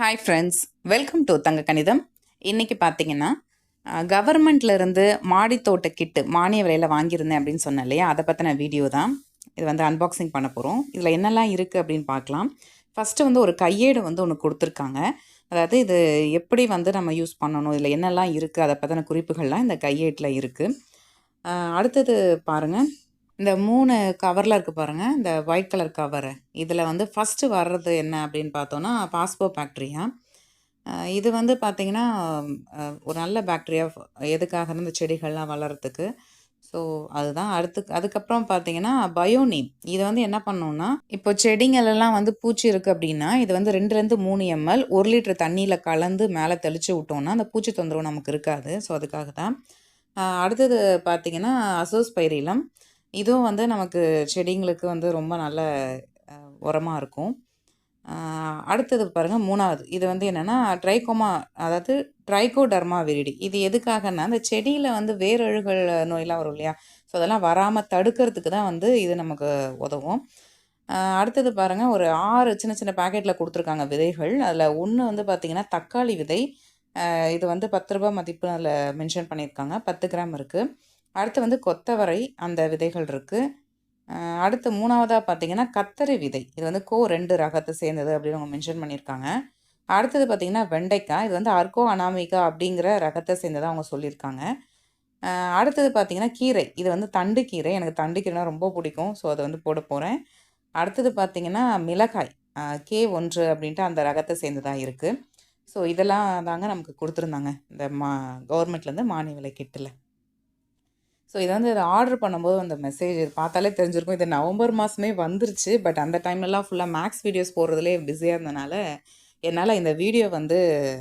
Hi friends welcome to தங்க கணிதம் இன்றைக்கி பார்த்தீங்கன்னா கவர்மெண்ட்லேருந்து மாடித்தோட்ட கிட்டு மானிய விலையில் வாங்கியிருந்தேன் அப்படின்னு சொன்னேன் இல்லையா? அதை பற்றின வீடியோ தான். இது வந்து அன்பாக்சிங் பண்ண போகிறோம் இதில் என்னெல்லாம் இருக்குது அப்படின்னு பார்க்கலாம். ஃபஸ்ட்டு வந்து ஒரு கையேடு வந்து ஒன்று கொடுத்துருக்காங்க. அதாவது இது எப்படி வந்து நம்ம யூஸ் பண்ணணும்? இதில் என்னெல்லாம் இருக்குது அதை பற்றின குறிப்புகள்லாம் இந்த கையேட்டில் இருக்குது அடுத்தது பாருங்கள் இந்த மூணு கவரில் இருக்குது பாருங்கள் இந்த ஒயிட் கலர் கவரு இதில் வந்து ஃபஸ்ட்டு வர்றது என்ன அப்படின்னு பார்த்தோன்னா பாஸ்போ பாக்டீரியா இது வந்து பார்த்திங்கன்னா ஒரு நல்ல பாக்டீரியா எதுக்காக இந்த செடிகள்லாம் வளர்கிறதுக்கு ஸோ அதுதான் அடுத்து அதுக்கப்புறம் பார்த்தீங்கன்னா பயோனீம் இது வந்து என்ன பண்ணோம்னா இப்போ செடிங்களெல்லாம் வந்து பூச்சி இருக்குது அப்படின்னா இது வந்து ரெண்டுலேருந்து மூணு எம்எல் ஒரு லிட்டர் தண்ணியில் கலந்து மேலே தெளித்து விட்டோம்னா அந்த பூச்சி தொந்தரவு நமக்கு இருக்காது. ஸோ அதுக்காக தான் அடுத்தது பார்த்தீங்கன்னா அசோஸ்பைரிலம் இதுவும் வந்து நமக்கு செடிங்களுக்கு வந்து ரொம்ப நல்ல உரமாக இருக்கும். அடுத்தது பாருங்கள் மூணாவது. இது வந்து என்னென்னா ட்ரைகோமா அதாவது ட்ரைகோடர்மா விரிடி. இது எதுக்காகன்னா அந்த செடியில் வந்து வேரழுகல் நோயெலாம் வரும் இல்லையா? ஸோ அதெல்லாம் வராமல் தடுக்கிறதுக்கு தான் வந்து இது நமக்கு உதவும். அடுத்தது பாருங்கள் ஒரு ஆறு சின்ன சின்ன பேக்கெட்டில் கொடுத்துருக்காங்க விதைகள். அதில் ஒன்று வந்து பார்த்திங்கன்னா தக்காளி விதை. இது வந்து பத்து ரூபா மதிப்பு அதில் மென்ஷன் பண்ணியிருக்காங்க. பத்து கிராம் இருக்குது அடுத்து வந்து கொத்தவரை அந்த விதைகள் இருக்குது அடுத்து மூணாவதாக பார்த்தீங்கன்னா கத்தரி விதை. இது வந்து கோ ரெண்டு ரகத்தை சேர்ந்தது அப்படின்னு அவங்க மென்ஷன் பண்ணியிருக்காங்க. அடுத்தது பார்த்திங்கன்னா வெண்டைக்காய். இது வந்து அர்கோ அனாமிகா அப்படிங்கிற ரகத்தை சேர்ந்ததாக அவங்க சொல்லியிருக்காங்க. அடுத்தது பார்த்திங்கன்னா கீரை. இது வந்து தண்டு கீரை. எனக்கு தண்டு கீரைனா ரொம்ப பிடிக்கும். ஸோ அதை வந்து போட போகிறேன் அடுத்தது பார்த்திங்கன்னா மிளகாய். கே ஒன்று அப்படின்ட்டு அந்த ரகத்தை சேர்ந்ததாக இருக்குது ஸோ இதெல்லாம் தாங்க நமக்கு கொடுத்துருந்தாங்க. இந்த மா கவர்மெண்ட்லேருந்து மானிய விலை கிட்டில். ஸோ இதை வந்து ஆர்டர் பண்ணும்போது அந்த மெசேஜ் இது பார்த்தாலே தெரிஞ்சிருக்கும். இது நவம்பர் மாதமே வந்துருச்சு. பட் அந்த டைம்லலாம் ஃபுல்லாக மேக்ஸ் வீடியோஸ் போடுறதுலே பிஸியாக இருந்தனால என்னால் இந்த வீடியோ வந்து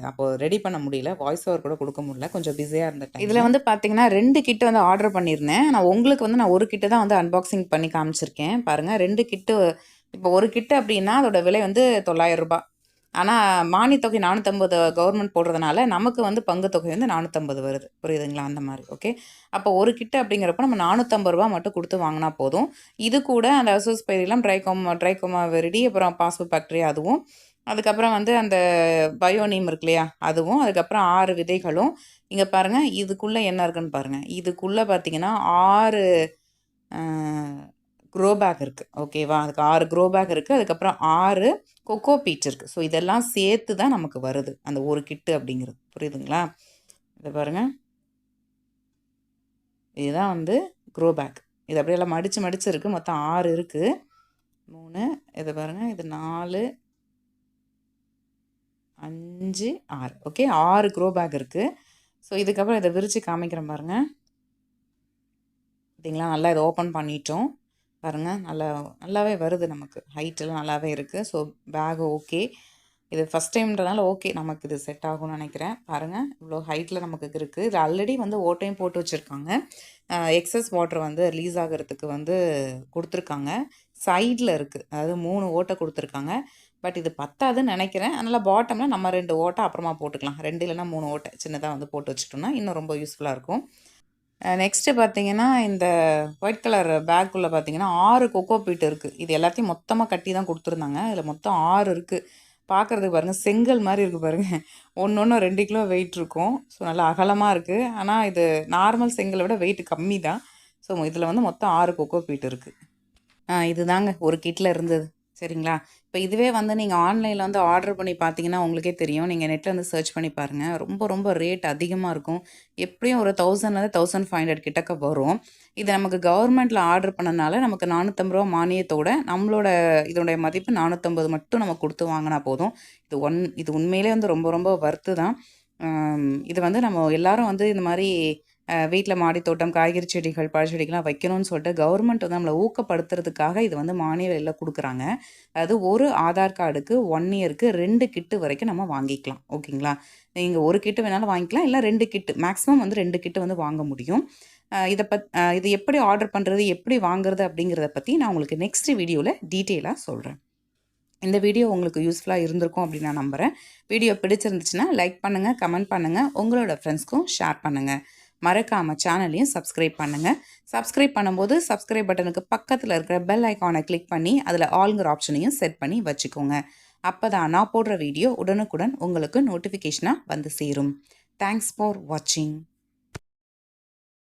அப்போது ரெடி பண்ண முடியல. வாய்ஸ் ஓவர் கூட கொடுக்க முடியல. கொஞ்சம் பிஸியாக இருந்த இதில் வந்து பார்த்தீங்கன்னா ரெண்டு கிட்டு வந்து ஆர்டர் பண்ணியிருந்தேன் நான் உங்களுக்கு வந்து நான் ஒரு கிட்டு தான் வந்து அன்பாக்சிங் பண்ணி காமிச்சிருக்கேன். பாருங்கள் ரெண்டு கிட்டு இப்போ ஒரு கிட்டு அப்படின்னா அதோட விலை வந்து தொள்ளாயிரம் ரூபாய். ஆனால் மானியத்தொகை நானூற்றம்பது கவர்மெண்ட் போடுறதுனால நமக்கு வந்து பங்கு தொகை வந்து நானூற்றம்பது வருது. புரியுதுங்களா? அந்த மாதிரி. ஓகே அப்போ ஒரு கிட்ட அப்படிங்கிறப்ப நம்ம நானூற்றம்பது ரூபா மட்டும் கொடுத்து வாங்கினா போதும். இது கூட அந்த அசோஸ் பயிரெல்லாம் ட்ரைகோமா ட்ரைகோமா வெரிடி அப்புறம் பாஸ்போர்ட் ஃபேக்ட்ரி அதுவும். அதுக்கப்புறம் வந்து அந்த பயோனீம் இருக்கு இல்லையா? அதுவும். அதுக்கப்புறம் ஆறு விதைகளும். இங்கே பாருங்கள் இதுக்குள்ளே என்ன இருக்குன்னு பாருங்கள் இதுக்குள்ளே பார்த்தீங்கன்னா ஆறு க்ரோ பேக் இருக்குது ஓகேவா அதுக்கு ஆறு க்ரோ பேக் இருக்குது அதுக்கப்புறம் ஆறு கொக்கோ பீச் இருக்குது ஸோ இதெல்லாம் சேர்த்து தான் நமக்கு வருது. அந்த ஒரு கிட்டு அப்படிங்கிறது. புரியுதுங்களா? இதை பாருங்கள் இதுதான் வந்து க்ரோ பேக் இது அப்படியே எல்லாம் மடித்து மடித்து இருக்குது மொத்தம் ஆறு இருக்குது மூணு இதை பாருங்கள் இது நாலு அஞ்சு ஆறு. ஓகே ஆறு க்ரோ பேக் இருக்குது ஸோ இதுக்கப்புறம் இதை விரித்து காமிக்கிறேன் பாருங்கள் பார்த்தீங்களா? நல்லா இதை ஓப்பன் பண்ணிட்டோம். பாருங்கள் நல்லா நல்லாவே வருது நமக்கு. ஹைட்டெல்லாம் நல்லாவே இருக்குது ஸோ பேக் ஓகே இது ஃபஸ்ட் டைம்ன்றனால ஓகே நமக்கு இது செட் ஆகும்னு நினைக்கிறேன். பாருங்கள் இவ்வளோ ஹைட்டில் நமக்கு இருக்குது இது ஆல்ரெடி வந்து ஓட்டையும் போட்டு வச்சுருக்காங்க. எக்ஸஸ் வாட்டர் வந்து ரிலீஸ் ஆகிறதுக்கு வந்து கொடுத்துருக்காங்க. சைடில் இருக்குது அதாவது மூணு ஓட்டை கொடுத்துருக்காங்க. பட் இது பத்தாதுன்னு நினைக்கிறேன். அதனால் பாட்டமில் நம்ம ரெண்டு ஓட்டை அப்புறமா போட்டுக்கலாம். ரெண்டு இல்லைன்னா மூணு ஓட்டை சின்னதாக வந்து போட்டு வச்சுட்டோம்னா இன்னும் ரொம்ப யூஸ்ஃபுல்லாக இருக்கும். நெக்ஸ்ட்டு பார்த்தீங்கன்னா இந்த ஒயிட் கலர் பேக்குள்ளே பார்த்தீங்கன்னா ஆறு கொக்கோ பீட் இருக்குது இது எல்லாத்தையும் மொத்தமாக கட்டி தான் கொடுத்துருந்தாங்க. இதில் மொத்தம் ஆறு இருக்குது பார்க்குறதுக்கு பாருங்கள் செங்கல் மாதிரி இருக்குது பாருங்கள் ஒன்று ஒன்று ரெண்டு கிலோ வெயிட் இருக்கும். ஸோ நல்லா அகலமாக இருக்குது ஆனால் இது நார்மல் செங்கலை விட வெயிட் கம்மி தான். ஸோ இதில் வந்து மொத்தம் ஆறு கொக்கோ பீட் இருக்குது ஆ இதுதாங்க ஒரு கிட்டில் இருந்தது. சரிங்களா? இப்போ இதுவே வந்து நீங்கள் ஆன்லைனில் வந்து ஆர்டர் பண்ணி பார்த்தீங்கன்னா உங்களுக்கே தெரியும். நீங்கள் நெட்டில் வந்து சர்ச் பண்ணி பாருங்கள் ரொம்ப ரொம்ப ரேட் அதிகமாக இருக்கும். எப்படியும் ஒரு தௌசண்ட்லேருந்து தௌசண்ட் ஃபைவ் ஹண்ட்ரட் கிட்டக்க வரும். இது நமக்கு கவர்மெண்ட்டில் ஆர்டர் பண்ணனால நமக்கு நானூற்றம்பது ரூபா மானியத்தோட நம்மளோட இதோடைய மதிப்பு நானூற்றம்பது மட்டும் நம்ம கொடுத்து வாங்கினா போதும். இது ஒன் இது உண்மையிலே வந்து ரொம்ப ரொம்ப வர்த்து தான். இது வந்து நம்ம எல்லாரும் வந்து இந்த மாதிரி வீட்டில் மாடி தோட்டம் காய்கறி செடிகள் பழச்செடிகள்லாம் வைக்கணும்னு சொல்லிட்டு கவர்மெண்ட் வந்து நம்மளை ஊக்கப்படுத்துறதுக்காக இது வந்து மானிய விலையில் கொடுக்குறாங்க. அதாவது ஒரு ஆதார் கார்டுக்கு ஒன் இயருக்கு ரெண்டு கிட்டு வரைக்கும் நம்ம வாங்கிக்கலாம். ஓகேங்களா? நீங்கள் ஒரு கிட்டு வேணாலும் வாங்கிக்கலாம் இல்லை ரெண்டு கிட்டு. மேக்ஸிமம் வந்து ரெண்டு கிட்டு வந்து வாங்க முடியும். இதை பத் இதை இது எப்படி ஆர்டர் பண்ணுறது எப்படி வாங்குறது அப்படிங்கிறத பற்றி நான் உங்களுக்கு நெக்ஸ்ட் வீடியோவில் டீட்டெயிலாக சொல்கிறேன் இந்த வீடியோ உங்களுக்கு யூஸ்ஃபுல்லாக இருந்திருக்கும் அப்படின்னு நான் நம்புகிறேன் வீடியோ பிடிச்சிருந்துச்சுன்னா லைக் பண்ணுங்கள் கமெண்ட் பண்ணுங்கள் உங்களோட ஃப்ரெண்ட்ஸ்க்கும் ஷேர் பண்ணுங்கள் மறக்காமல் சேனலையும் சப்ஸ்கிரைப் பண்ணுங்கள் சப்ஸ்கிரைப் பண்ணும்போது சப்ஸ்கிரைப் பட்டனுக்கு பக்கத்தில் இருக்கிற பெல் ஐக்கானை கிளிக் பண்ணி அதில் ஆளுங்கிற ஆப்ஷனையும் செட் பண்ணி வச்சுக்கோங்க. அப்போ தான் நான் போடுற வீடியோ உடனுக்குடன் உங்களுக்கு நோட்டிஃபிகேஷனாக வந்து சேரும். தேங்க்ஸ் ஃபார் வாட்சிங்